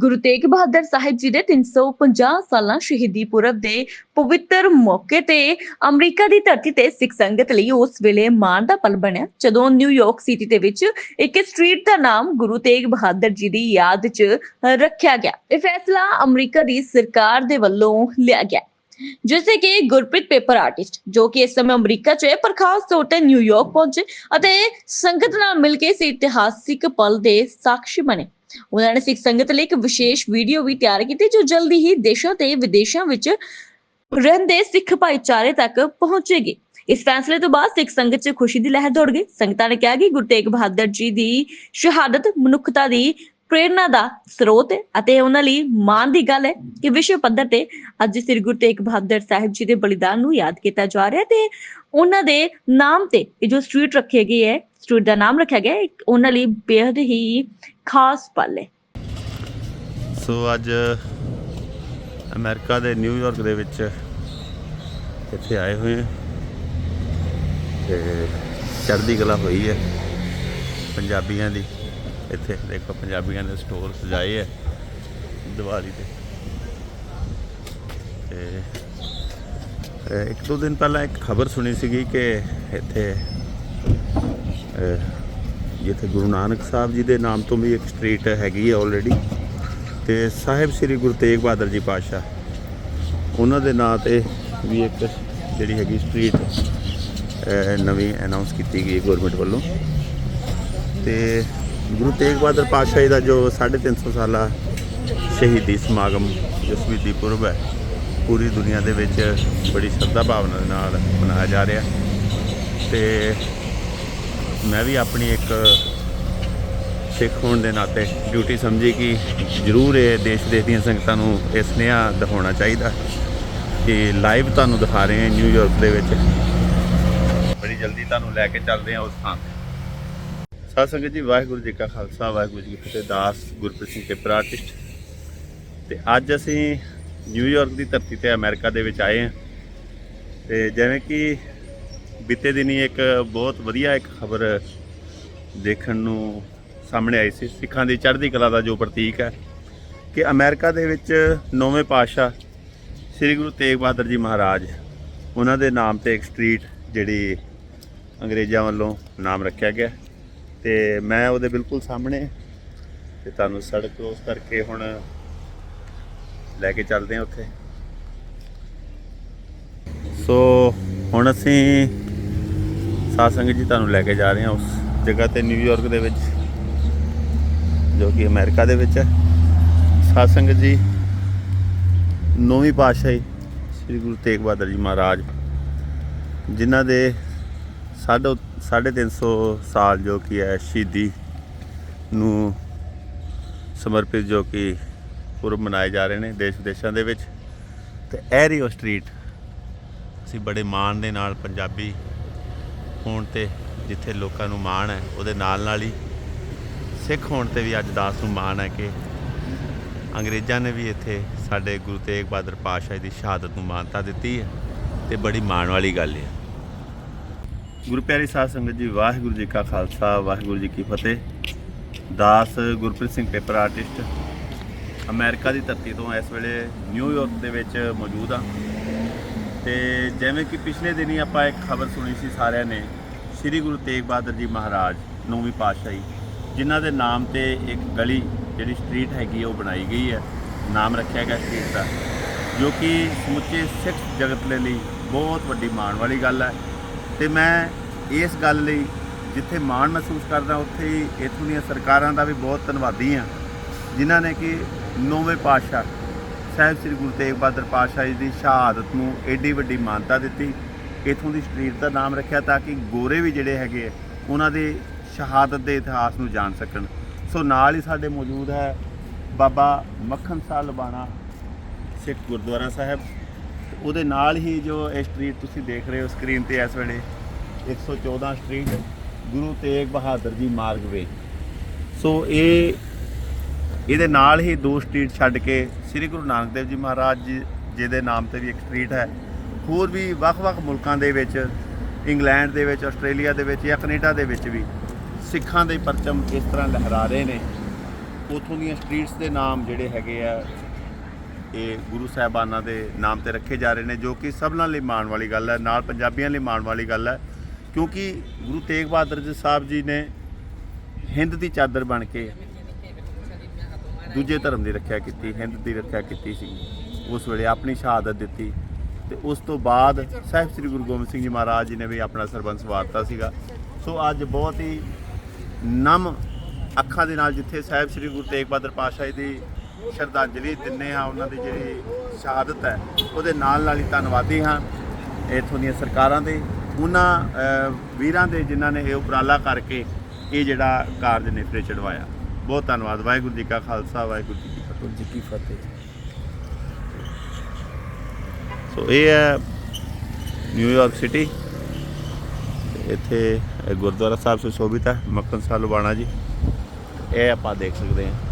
ਗੁਰੂ ਤੇਗ ਬਹਾਦਰ ਸਾਹਿਬ ਜੀ ਦੇ 350 ਸਾਲਾਂ ਸ਼ਹੀਦੀ ਪੁਰਬ ਦੇ ਪਵਿੱਤਰ ਮੌਕੇ ਤੇ ਅਮਰੀਕਾ ਦੀ ਧਰਤੀ ਤੇ ਸਿੱਖ ਸੰਗਤ ਲਈ ਉਸ ਵੇਲੇ ਮਾਣ ਦਾ ਪਲ ਬਣਿਆ, ਜਦੋਂ ਨਿਊਯਾਰਕ ਸਿਟੀ ਦੇ ਵਿੱਚ ਇੱਕ ਸਟਰੀਟ ਦਾ ਨਾਮ ਗੁਰੂ ਤੇਗ ਬਹਾਦਰ ਜੀ ਦੀ ਯਾਦ 'ਚ ਰੱਖਿਆ ਗਿਆ। ਇਹ ਫੈਸਲਾ ਅਮਰੀਕਾ ਦੀ ਸਰਕਾਰ ਦੇ ਵੱਲੋਂ ਲਿਆ ਗਿਆ। ਜਿਵੇਂ ਕਿ ਗੁਰਪ੍ਰੀਤ ਪੇਪਰ ਆਰਟਿਸਟ, ਜੋ ਕਿ ਇਸ ਸਮੇਂ ਅਮਰੀਕਾ 'ਚ ਹੈ, ਪਰ ਖਾਸ ਤੌਰ ਤੇ ਨਿਊਯਾਰਕ ਪਹੁੰਚੇ ਅਤੇ ਸੰਗਤ ਨਾਲ ਮਿਲ ਕੇ ਇਸ ਇਤਿਹਾਸਿਕ ਪਲ ਦੇ ਸਾਕਸ਼ੀ ਬਣੇ। ਉਹਨਾਂ ਨੇ ਸਿੱਖ ਸੰਗਤ ਲਈ ਇੱਕ ਵਿਸ਼ੇਸ਼ ਵੀਡੀਓ ਵੀ ਤਿਆਰ ਕੀਤੀ, ਜੋ ਜਲਦੀ ਹੀ ਦੇਸ਼ਾਂ ਤੇ ਵਿਦੇਸ਼ਾਂ ਵਿੱਚ ਰਹਿੰਦੇ ਸਿੱਖ ਭਾਈਚਾਰੇ ਤੱਕ ਪਹੁੰਚੇਗੀ। ਇਸ ਫੈਸਲੇ ਤੋਂ ਬਾਅਦ ਸਿੱਖ ਸੰਗਤ 'ਚ ਖੁਸ਼ੀ ਦੀ ਲਹਿਰ ਦੌੜ ਗਈ। ਸੰਗਤਾਂ ਨੇ ਕਿਹਾ ਕਿ ਗੁਰੂ ਤੇਗ ਬਹਾਦਰ ਜੀ ਦੀ ਸ਼ਹਾਦਤ ਮਨੁੱਖਤਾ ਦੀ ਪ੍ਰੇਰਨਾ ਦਾ ਸਰੋਤ ਹੈ ਅਤੇ ਉਹਨਾਂ ਲਈ ਮਾਣ ਦੀ ਗੱਲ ਹੈ ਕਿ ਵਿਸ਼ਵ ਪੱਧਰ ਤੇ ਅੱਜ ਸ੍ਰੀ ਗੁਰੂ ਤੇਗ ਬਹਾਦਰ ਸਾਹਿਬ ਜੀ ਦੇ ਬਲੀਦਾਨ ਨੂੰ ਯਾਦ ਕੀਤਾ ਜਾ ਰਿਹਾ ਤੇ ਉਹਨਾਂ ਦੇ ਨਾਮ ਤੇ, ਇਹ ਜੋ ਸਟਰੀਟ ਰੱਖੀ ਗਈ ਹੈ ਸਟਰੀਟ ਦਾ ਨਾਮ ਰੱਖਿਆ ਗਿਆ ਉਹਨਾਂ ਲਈ ਬੇहद ਹੀ ਖਾਸ ਪਲ ਹੈ। ਸੋ ਅੱਜ ਅਮਰੀਕਾ ਦੇ ਨਿਊਯਾਰਕ ਦੇ ਵਿੱਚ ਇੱਥੇ ਆਏ ਹੋਏ ਹਾਂ। ਤੇ ਚੜ੍ਹਦੀ ਕਲਾ ਹੋਈ ਹੈ ਪੰਜਾਬੀਆਂ ਦੀ। ਇੱਥੇ ਦੇਖੋ ਪੰਜਾਬੀਆਂ ਦੇ ਸਟੋਰ ਸਜਾਏ ਹੈ ਦੀਵਾਲੀ ਤੇ। ਤੇ ਇੱਕ ਦੋ ਦਿਨ ਪਹਿਲਾਂ ਇੱਕ ਖਬਰ ਸੁਣੀ ਸੀਗੀ ਕਿ ਇੱਥੇ ਜਿੱਥੇ ਗੁਰੂ ਨਾਨਕ ਸਾਹਿਬ ਜੀ ਦੇ ਨਾਮ ਤੋਂ ਵੀ ਇੱਕ ਸਟਰੀਟ ਹੈਗੀ ਹੈ ਆਲਰੇਡੀ ਤੇ ਸਾਹਿਬ ਸ੍ਰੀ ਗੁਰੂ ਤੇਗ ਬਹਾਦਰ ਜੀ ਪਾਤਸ਼ਾਹ, ਉਹਨਾਂ ਦੇ ਨਾਂ ਤੇ ਵੀ ਇੱਕ ਜਿਹੜੀ ਹੈਗੀ ਸਟਰੀਟ ਨਵੀਂ ਅਨਾਉਂਸ ਕੀਤੀ ਗਈ ਗਵਰਨਮੈਂਟ ਵੱਲੋਂ। ਤੇ ਗੁਰੂ ਤੇਗ ਬਹਾਦਰ ਪਾਤਸ਼ਾਹ ਜੀ ਦਾ ਜੋ 350 ਸਾਲਾ ਸ਼ਹੀਦੀ ਸਮਾਗਮ ਜੋ ਸ਼ਹੀਦੀ ਪੁਰਬ ਹੈ ਪੂਰੀ ਦੁਨੀਆ ਦੇ ਵਿੱਚ ਬੜੀ ਸ਼ਰਧਾ ਭਾਵਨਾ ਦੇ ਨਾਲ ਮਨਾਇਆ ਜਾ ਰਿਹਾ। ਤੇ ਮੈਂ ਵੀ ਆਪਣੀ ਇੱਕ ਸਿੱਖ ਹੋਣ ਦੇ ਨਾਤੇ ਡਿਊਟੀ ਸਮਝੀ ਕਿ ਜ਼ਰੂਰ ਇਹ ਦੇਸ਼ ਦੇਸ਼ ਦੀਆਂ ਸੰਗਤਾਂ ਨੂੰ ਇਹ ਸੁਨੇਹਾ ਦਿਖਾਉਣਾ ਚਾਹੀਦਾ। ਕਿ ਲਾਈਵ ਤੁਹਾਨੂੰ ਦਿਖਾ ਰਹੇ ਹਾਂ ਨਿਊਯਾਰਕ ਦੇ ਵਿੱਚ। ਬੜੀ ਜਲਦੀ ਤੁਹਾਨੂੰ ਲੈ ਕੇ ਚੱਲਦੇ ਹਾਂ ਉਸ ਥਾਂ ਤੇ। ਸਾਧ ਸੰਗਤ ਜੀ, ਵਾਹਿਗੁਰੂ ਜੀ ਕਾ ਖਾਲਸਾ, ਵਾਹਿਗੁਰੂ ਜੀ ਕੀ ਫਤਿਹ, ਦਾਸ, ਗੁਰਪ੍ਰੀਤ ਸਿੰਘ ਪੇਪਰ ਆਰਟਿਸਟ ਤੇ ਅੱਜ ਅਸੀਂ ਨਿਊਯਾਰਕ ਦੀ ਧਰਤੀ ਤੇ ਅਮਰੀਕਾ ਦੇ ਵਿੱਚ ਆਏ ਹਾਂ। ਤੇ ਜਿਵੇਂ ਕਿ ਬੀਤੇ ਦਿਨੀ ਇੱਕ ਬਹੁਤ ਵਧੀਆ ਇੱਕ ਖਬਰ ਦੇਖਣ ਨੂੰ ਸਾਹਮਣੇ ਆਈ ਸੀ, ਸਿੱਖਾਂ ਦੀ ਚੜ੍ਹਦੀ ਕਲਾ ਦਾ ਜੋ ਪ੍ਰਤੀਕ ਹੈ ਕਿ ਅਮਰੀਕਾ ਦੇ ਵਿੱਚ ਨੌਵੇਂ ਪਾਤਸ਼ਾਹ ਸ੍ਰੀ ਗੁਰੂ ਤੇਗ ਬਹਾਦਰ ਜੀ ਮਹਾਰਾਜ, ਉਹਨਾਂ ਦੇ ਨਾਮ ਤੇ ਇੱਕ ਸਟਰੀਟ ਜਿਹੜੀ ਅੰਗਰੇਜ਼ਾਂ ਵੱਲੋਂ ਨਾਮ ਰੱਖਿਆ ਗਿਆ। ਤੇ ਮੈਂ ਉਹਦੇ ਬਿਲਕੁਲ ਸਾਹਮਣੇ, ਤੇ ਤੁਹਾਨੂੰ ਸੜਕ ਕ੍ਰੋਸ ਕਰਕੇ ਹੁਣ ਲੈ ਕੇ ਚੱਲਦੇ ਹਾਂ ਉੱਥੇ। ਸੋ ਹੁਣ ਅਸੀਂ ਸਾਧ ਸੰਗਤ ਜੀ ਤੁਹਾਨੂੰ ਲੈ ਕੇ ਜਾ ਰਹੇ ਹਾਂ ਉਸ ਜਗ੍ਹਾ ਤੇ ਨਿਊਯਾਰਕ ਦੇ ਵਿੱਚ, ਜੋ ਕਿ ਅਮਰੀਕਾ ਦੇ ਵਿੱਚ ਹੈ। ਸਾਧ ਸੰਗਤ ਜੀ, ਨੌਵੀਂ ਪਾਤਸ਼ਾਹੀ ਸ੍ਰੀ ਗੁਰੂ ਤੇਗ ਬਹਾਦਰ ਜੀ ਮਹਾਰਾਜ, ਜਿਨ੍ਹਾਂ ਦੇ ਸਾਢੇ ਸਾਢੇ ਤਿੰਨ ਸੌ ਸਾਲ ਜੋ ਕਿ ਹੈ ਸ਼ਹੀਦੀ ਨੂੰ ਸਮਰਪਿਤ ਜੋ ਕਿ ਪੁਰਬ ਮਨਾਏ ਜਾ ਰਹੇ ਨੇ ਦੇਸ਼ ਵਿਦੇਸ਼ਾਂ ਦੇ ਵਿੱਚ। ਤੇ ਐਰੀਓ ਸਟਰੀਟ ਅਸੀਂ ਬੜੇ ਮਾਣ ਦੇ ਨਾਲ ਪੰਜਾਬੀ ਹੋਣ ਤੇ ਜਿੱਥੇ ਲੋਕਾਂ ਨੂੰ ਮਾਣ ਹੈ, ਉਹਦੇ ਨਾਲ ਨਾਲ ਹੀ ਸਿੱਖ ਹੋਣ ਤੇ ਵੀ ਅੱਜ ਦਾਸ ਨੂੰ ਮਾਣ ਹੈ ਕਿ ਅੰਗਰੇਜ਼ਾਂ ਨੇ ਵੀ ਇੱਥੇ ਸਾਡੇ ਗੁਰੂ ਤੇਗ ਬਹਾਦਰ ਪਾਤਸ਼ਾਹ ਦੀ ਸ਼ਹਾਦਤ ਨੂੰ ਮਾਨਤਾ ਦਿੱਤੀ ਹੈ ਤੇ ਬੜੀ ਮਾਣ ਵਾਲੀ ਗੱਲ ਹੈ। ਗੁਰੂ ਪਿਆਰੀ ਸਾਧ ਸੰਗਤ ਜੀ, ਵਾਹਿਗੁਰੂ ਜੀ ਕਾ ਖਾਲਸਾ, ਵਾਹਿਗੁਰੂ ਜੀ ਕੀ ਫਤਿਹ। ਦਾਸ Gurpreet Singh paper artist America ਦੀ ਧਰਤੀ ਤੋਂ ਇਸ ਵੇਲੇ ਨਿਊਯਾਰਕ ਦੇ ਵਿੱਚ ਮੌਜੂਦ ਹਾਂ ਤੇ ਜਿਵੇਂ ਕਿ ਪਿਛਲੇ ਦਿਨੀ ਆਪਾਂ ਇੱਕ ਖਬਰ ਸੁਣੀ ਸੀ ਸਾਰਿਆਂ ਨੇ, ਸ੍ਰੀ ਗੁਰੂ ਤੇਗ ਬਹਾਦਰ ਜੀ ਮਹਾਰਾਜ ਨੌਵੀਂ ਪਾਤਸ਼ਾਹੀ, ਜਿਨ੍ਹਾਂ ਦੇ ਨਾਮ ਤੇ ਇੱਕ ਗਲੀ ਜਿਹੜੀ ਸਟਰੀਟ ਹੈਗੀ ਉਹ ਬਣਾਈ ਗਈ ਹੈ ਨਾਮ ਰੱਖਿਆ ਗਿਆ ਸਟਰੀਟ ਦਾ, ਜੋ ਕਿ ਸਮੁੱਚੇ ਸਿੱਖ ਜਗਤ ਦੇ ਲਈ ਬਹੁਤ ਵੱਡੀ ਮਾਣ ਵਾਲੀ ਗੱਲ ਹੈ ਤੇ ਮੈਂ ਇਸ ਗੱਲ ਲਈ ਜਿੱਥੇ ਮਾਣ ਮਹਿਸੂਸ ਕਰਦਾ, ਉੱਥੇ ਹੀ ਇੱਥੋਂ ਦੀਆਂ ਸਰਕਾਰਾਂ ਦਾ ਵੀ ਬਹੁਤ ਧੰਨਵਾਦੀ ਹਾਂ ਜਿਨ੍ਹਾਂ ਨੇ ਕਿ ਨੌਵੇਂ ਪਾਤਸ਼ਾਹ ਸਾਹਿਬ ਸ੍ਰੀ ਗੁਰੂ ਤੇਗ ਬਹਾਦਰ ਪਾਤਸ਼ਾਹ ਜੀ ਦੀ ਸ਼ਹਾਦਤ ਨੂੰ ਐਡੀ ਵੱਡੀ ਮਾਨਤਾ ਦਿੱਤੀ। ਇਥੋਂ ਦੀ ਸਟਰੀਟ ਦਾ ਨਾਮ ਰੱਖਿਆ ਤਾਂ ਕਿ ਗੋਰੇ ਵੀ ਜਿਹੜੇ ਹੈਗੇ ਆ, ਉਹਨਾਂ ਦੇ ਸ਼ਹਾਦਤ ਦੇ ਇਤਿਹਾਸ ਨੂੰ ਜਾਣ ਸਕਣ। ਸੋ ਨਾਲ ਹੀ ਸਾਡੇ ਮੌਜੂਦ ਹੈ ਬਾਬਾ ਮੱਖਣ ਸਾਹਿਬ ਲਬਾਣਾ ਸਿੱਖ ਗੁਰਦੁਆਰਾ ਸਾਹਿਬ। ਉਹਦੇ ਨਾਲ ਹੀ ਜੋ ਇਹ ਸਟਰੀਟ ਤੁਸੀਂ ਦੇਖ ਰਹੇ ਹੋ ਸਕਰੀਨ ਤੇ ਇਸ ਵੇਲੇ 114 ਸਟਰੀਟ ਗੁਰੂ ਤੇਗ ਬਹਾਦਰ ਜੀ ਮਾਰਗ ਵੇ। ਸੋ ਇਹ ਇਹਦੇ ਨਾਲ ਹੀ ਦੋ ਸਟਰੀਟ ਛੱਡ ਕੇ ਸ੍ਰੀ ਗੁਰੂ ਨਾਨਕ ਦੇਵ ਜੀ ਮਹਾਰਾਜ ਜੀ ਜੀ ਦੇ ਨਾਮ ਤੇ ਵੀ ਇੱਕ ਸਟਰੀਟ ਹੈ। ਹੋਰ ਵੀ ਵੱਖ-ਵੱਖ ਮੁਲਕਾਂ ਦੇ ਵਿੱਚ, ਇੰਗਲੈਂਡ ਦੇ ਵਿੱਚ, ਆਸਟ੍ਰੇਲੀਆ ਦੇ ਵਿੱਚ ਜਾਂ ਕੈਨੇਡਾ ਦੇ ਵਿੱਚ ਵੀ ਸਿੱਖਾਂ ਦੇ ਪਰਚਮ ਇਸ ਤਰ੍ਹਾਂ ਲਹਿਰਾ ਰਹੇ ਨੇ। ਉਥੋਂ ਦੀਆਂ ਸਟਰੀਟਸ ਦੇ ਨਾਮ ਜਿਹੜੇ ਹੈਗੇ ਆ, ਇਹ ਗੁਰੂ ਸਾਹਿਬਾਨਾਂ ਦੇ ਨਾਮ ਤੇ ਰੱਖੇ ਜਾ ਰਹੇ ਨੇ, ਜੋ ਕਿ ਸਭਨਾਂ ਲਈ ਮਾਣ ਵਾਲੀ ਗੱਲ ਹੈ, ਨਾਲ ਪੰਜਾਬੀਆਂ ਲਈ ਮਾਣ ਵਾਲੀ ਗੱਲ ਹੈ, ਕਿਉਂਕਿ ਗੁਰੂ ਤੇਗ ਬਹਾਦਰ ਜੀ ਸਾਹਿਬ ਜੀ ਨੇ ਹਿੰਦ ਦੀ ਚਾਦਰ ਬਣ ਕੇ ਦੂਜੇ ਧਰਮ ਦੀ ਰੱਖਿਆ ਕੀਤੀ, ਹਿੰਦ ਦੀ ਰੱਖਿਆ ਕੀਤੀ ਸੀ। ਉਸ ਵੇਲੇ ਆਪਣੀ ਸ਼ਹਾਦਤ ਦਿੱਤੀ। ਤੇ ਉਸ ਤੋਂ ਬਾਅਦ ਸਾਹਿਬ ਸ੍ਰੀ ਗੁਰੂ ਗੋਬਿੰਦ ਸਿੰਘ ਜੀ ਮਹਾਰਾਜ ਜੀ ਨੇ ਵੀ ਆਪਣਾ ਸਰਬੰਸ ਵਾਰਤਾ ਸੀਗਾ। ਸੋ ਅੱਜ ਬਹੁਤ ਹੀ ਨਮ ਅੱਖਾਂ ਦੇ ਨਾਲ ਜਿੱਥੇ ਸਾਹਿਬ ਸ੍ਰੀ ਗੁਰੂ ਤੇਗ ਬਹਾਦਰ ਪਾਤਸ਼ਾਹ ਜੀ ਦੀ ਸ਼ਰਧਾਂਜਲੀ ਦਿੰਨੇ ਹਾਂ ਉਹਨਾਂ ਦੀ ਜਿਹੜੀ ਸ਼ਹਾਦਤ ਹੈ, ਉਹਦੇ ਨਾਲ ਨਾਲ ਹੀ ਧੰਨਵਾਦੀ ਹਾਂ ਇੱਥੋਂ ਦੀਆਂ ਸਰਕਾਰਾਂ ਦੇ, ਉਹਨਾਂ ਵੀਰਾਂ ਦੇ ਜਿਨ੍ਹਾਂ ਨੇ ਇਹ ਉਪਰਾਲਾ ਕਰਕੇ ਇਹ ਜਿਹੜਾ ਕਾਰਜ ਨੇਪਰੇ ਚੜਵਾਇਆ ਬਹੁਤ ਧੰਨਵਾਦ ਵਾਹਿਗੁਰੂ ਜੀ ਕਾ ਖਾਲਸਾ ਵਾਹਿਗੁਰੂ ਜੀ ਕੀ ਫਤਿਹ। ਜੀ ਕੀ ਫਤਿਹ। ਸੋ ਇਹ ਹੈ ਨਿਊਯਾਰਕ ਸਿਟੀ। ਇੱਥੇ ਗੁਰਦੁਆਰਾ ਸਾਹਿਬ ਸੁਸ਼ੋਭਿਤ ਹੈ ਮੱਖਣ ਸਾਹਿਬ ਲੁਬਾਣਾ ਜੀ। ਇਹ ਆਪਾਂ ਦੇਖ ਸਕਦੇ ਹਾਂ।